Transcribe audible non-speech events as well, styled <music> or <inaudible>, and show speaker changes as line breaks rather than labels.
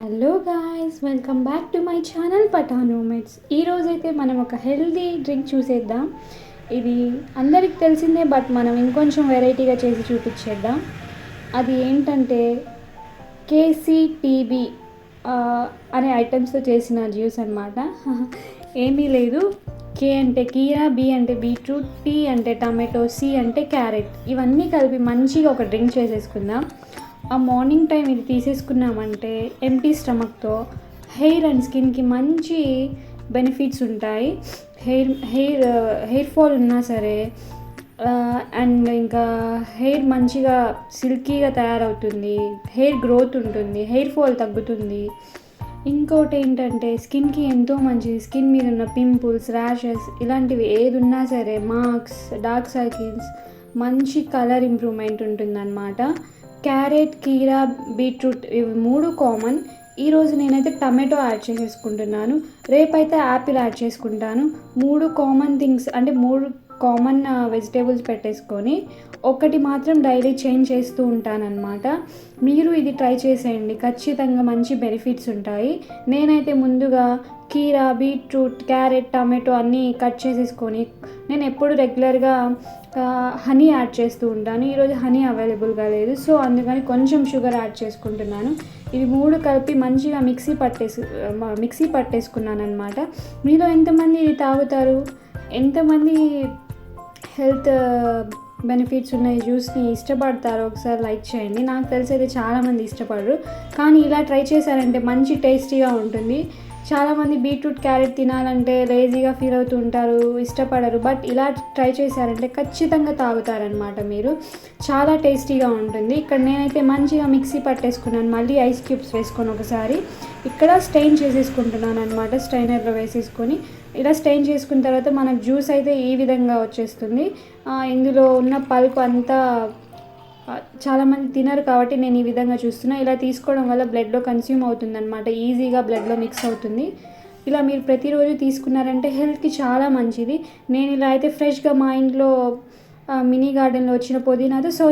Hello guys welcome back to my channel Pathan moments ఈరోజైతే మనం ఒక హెల్దీ డ్రింక్ చూసేద్దాం. ఇది అందరికి తెలిసిందే బట్ మనం ఇంకొంచెం వెరైటీగా చేసి చూపించేద్దాం. అది ఏంటంటే కేసీటీబీ అనే ఐటమ్స్తో చేసిన జ్యూస్ అనమాట <laughs> ఏమీ లేదు. కే అంటే కీరా బి అంటే బీట్రూట్ టీ అంటే టమాటో సి అంటే క్యారెట్. ఇవన్నీ కలిపి మంచిగా ఒక డ్రింక్ చేసేసుకుందాం. ఆ మార్నింగ్ టైం ఇది తీసేసుకున్నామంటే ఎంటీ స్టమక్తో హెయిర్ అండ్ స్కిన్కి మంచి బెనిఫిట్స్ ఉంటాయి. హెయిర్ హెయిర్ హెయిర్ ఫాల్ ఉన్నా సరే అండ్ ఇంకా హెయిర్ మంచిగా సిల్కీగా తయారవుతుంది. హెయిర్ గ్రోత్ ఉంటుంది హెయిర్ ఫాల్ తగ్గుతుంది. ఇంకోటి ఏంటంటే స్కిన్కి ఎంతో మంచిది. స్కిన్ మీద ఉన్న పింపుల్స్ ర్యాషెస్ ఇలాంటివి ఏది ఉన్నా సరే మార్క్స్ డార్క్ సర్కిల్స్ మంచి కలర్ ఇంప్రూవ్మెంట్ ఉంటుందన్నమాట. క్యారెట్ కీరా బీట్రూట్ ఇవి మూడు కామన్. ఈరోజు నేనైతే టమాటో యాడ్ చేసేసుకుంటున్నాను రేపైతే యాపిల్ యాడ్ చేసుకుంటాను. మూడు కామన్ థింగ్స్ అంటే మూడు కామన్ వెజిటేబుల్స్ పెట్టేసుకొని ఒకటి మాత్రం డైలీ చేంజ్ చేస్తూ ఉంటానన్నమాట. మీరు ఇది ట్రై చేసేయండి. ఖచ్చితంగా మంచి బెనిఫిట్స్ ఉంటాయి. నేనైతే ముందుగా కీరా బీట్రూట్ క్యారెట్ టమాటో అన్నీ కట్ చేసేసుకొని నేను ఎప్పుడు రెగ్యులర్గా హనీ యాడ్ చేస్తూ ఉంటాను. ఈరోజు హనీ అవైలబుల్గా లేదు. సో అందుకని కొంచెం షుగర్ యాడ్ చేసుకుంటున్నాను. ఇవి మూడు కలిపి మంచిగా మిక్సీ పట్టేసి మిక్సీ పట్టేసుకున్నాను అనమాట మీలో ఎంతమంది ఇది తాగుతారు? ఎంతమంది హెల్త్ బెనిఫిట్స్ ఉన్న ఈ జ్యూస్ని ఇష్టపడతారో ఒకసారి లైక్ చేయండి. నాకు తెలిసి అయితే చాలామంది ఇష్టపడరు. కానీ ఇలా ట్రై చేశారంటే మంచి టేస్టీగా ఉంటుంది. చాలామంది బీట్రూట్ క్యారెట్ తినాలంటే లేజీగా ఫీల్ అవుతూ ఉంటారు ఇష్టపడరు. బట్ ఇలా ట్రై చేశారంటే ఖచ్చితంగా తాగుతారనమాట మీరు. చాలా టేస్టీగా ఉంటుంది. ఇక్కడ నేనైతే మంచిగా మిక్సీ పట్టేసుకున్నాను. మళ్ళీ ఐస్ క్యూబ్స్ వేసుకొని ఒకసారి ఇక్కడ స్టెయిన్ చేసేసుకుంటున్నాను అనమాట స్టైనర్లో వేసేసుకొని ఇలా స్టెయిన్ చేసుకున్న తర్వాత మనకు జ్యూస్ అయితే ఈ విధంగా వచ్చేస్తుంది. ఇందులో ఉన్న పల్ప్ అంతా చాలామంది తినరు కాబట్టి నేను ఈ విధంగా చూస్తున్నా. ఇలా తీసుకోవడం వల్ల బ్లడ్లో కన్స్యూమ్ అవుతుందన్నమాట. ఈజీగా బ్లడ్లో మిక్స్ అవుతుంది. ఇలా మీరు ప్రతిరోజు తీసుకున్నారంటే హెల్త్కి చాలా మంచిది. నేను ఇలా అయితే ఫ్రెష్గా మా ఇంట్లో మినీ గార్డెన్లో వచ్చిన పుదీనాతో సో